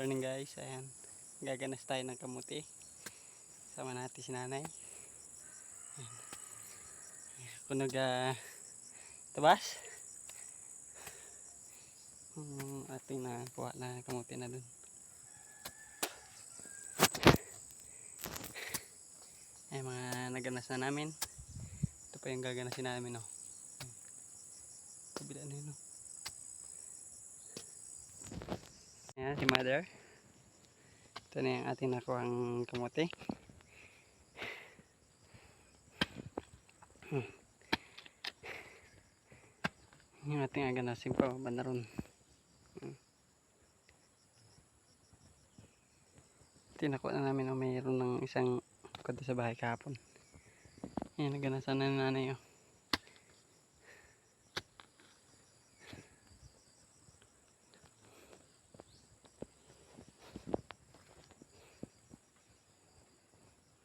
morning guys. Ayan. Gaganas tayo ng kamuti. Sama natin si nanay. Ayan. Kunog uh, tabas. Yung ating nakuha na kamuti na dun. Ay mga naganas na namin. Ito pa yung gaganasin namin oh. Kabila na yun oh. Ayan si mother. Ito na yung ating nakuhang kamote. Hmm. Yung ating aganasin pa, banda ron. Hmm. Na namin o mayroon ng isang kada sa bahay kahapon. Ayan, naganasan na nanay oh.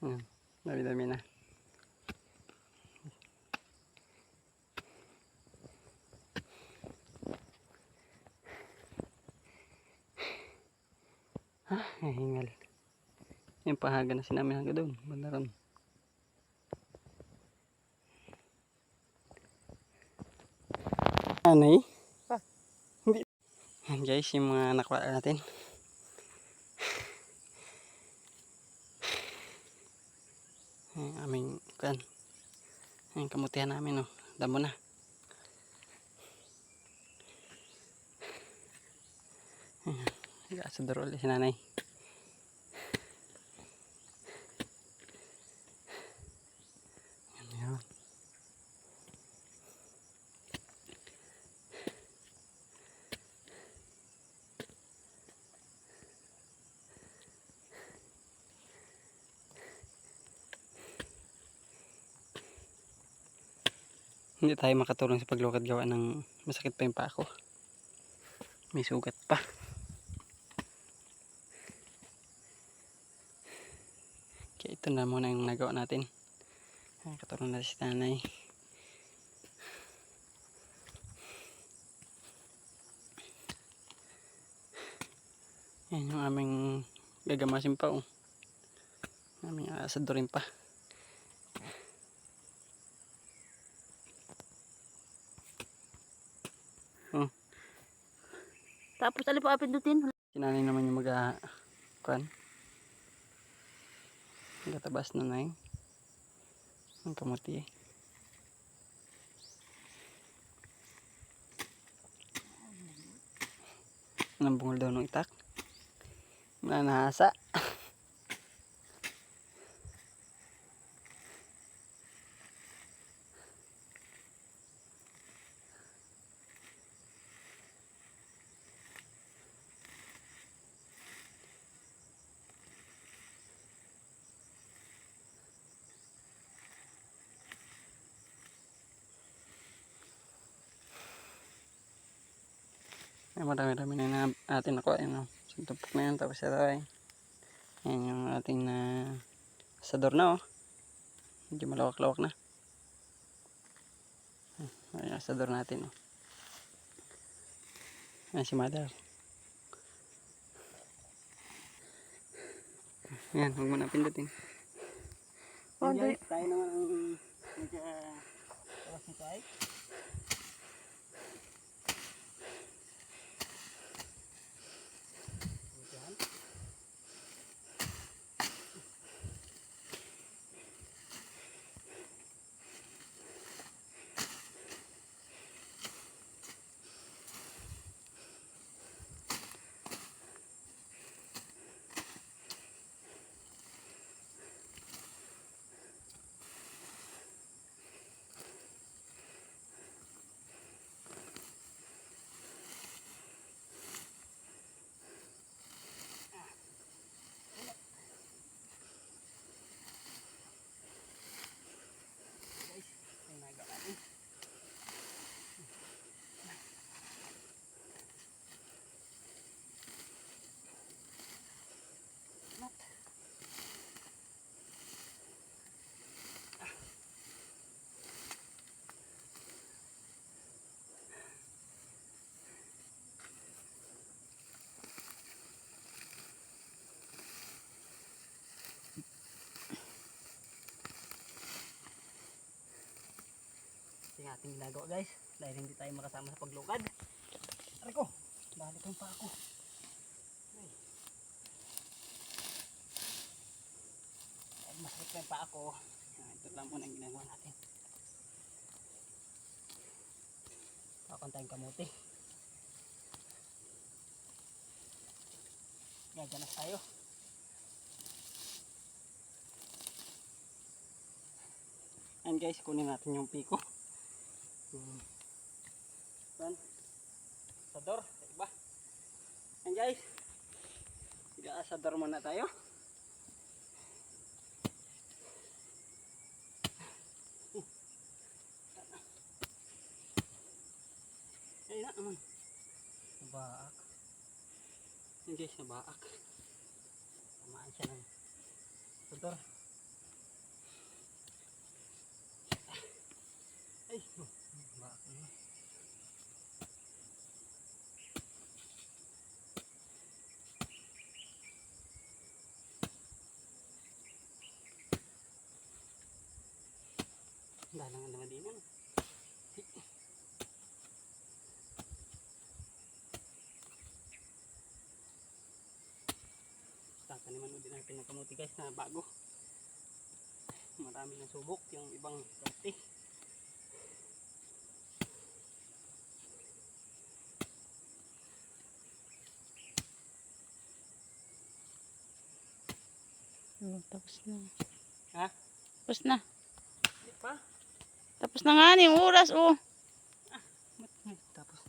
Hmm, dami-dami na. Ah, hingal. Yung pahaga na sinamin hanggang doon. Banda ron. Anay? Pa. Hindi. Guys, yung mga nakuha natin. Ang aming kan. Ang kamutihan namin oh. Damo na. Ayan. Sa duro ulit si nanay. Hindi tayo makatulong sa paglukad gawa ng masakit pa yung paa ko. May sugat pa. Kaya ito na muna yung nagawa natin. Katulong natin si nanay. Yan yung aming gagamasin pa oh. Aming asadorin pa. Tapos alin pa apindutin? Si nanay naman yung mag kuan. Nagatabas na na Ang kamuti eh. Anong bungol daw ng itak? Nanasa. Ay, marami-rami na na atin nakuha yun. Oh. Sintupok na yan. Tapos ito ay. Yan yung ating na asador na oh. Medyo malawak-lawak na. Ay, asador natin oh. Ayan si mother. Yan, huwag mo na pindutin. Oh, tayo naman ang nagka-tawas ating ginagawa guys. Dahil hindi tayo makasama sa paglukad. Aray ko, balik pa ako. Ay. Dahil masakit pa yung pa ako. Ah, ito lang muna ang ginagawa natin. Pakon tayong kamuti. Gaganas tayo. Ayan guys, kunin natin yung piko. Yan. Sador, sa iba. Ayan guys. Sador muna tayo. Ayun na naman. Nabaak. Ayan guys, nabaak. Tamaan siya ng sador. Ay, oh, baak naman. Dalang ang naman din yan. Tataniman ulit natin ng kamuti guys na bago. Marami na subok yung ibang kamuti. Oh, tapos na. Ha? Tapos na. Di pa? Tapos na nga yung oras, oh. Tapos.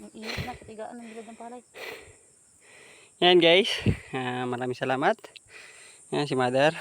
Ang init na, katigaan ng bilad ng palay. Yan guys, Ah, maraming salamat. Yan si mother.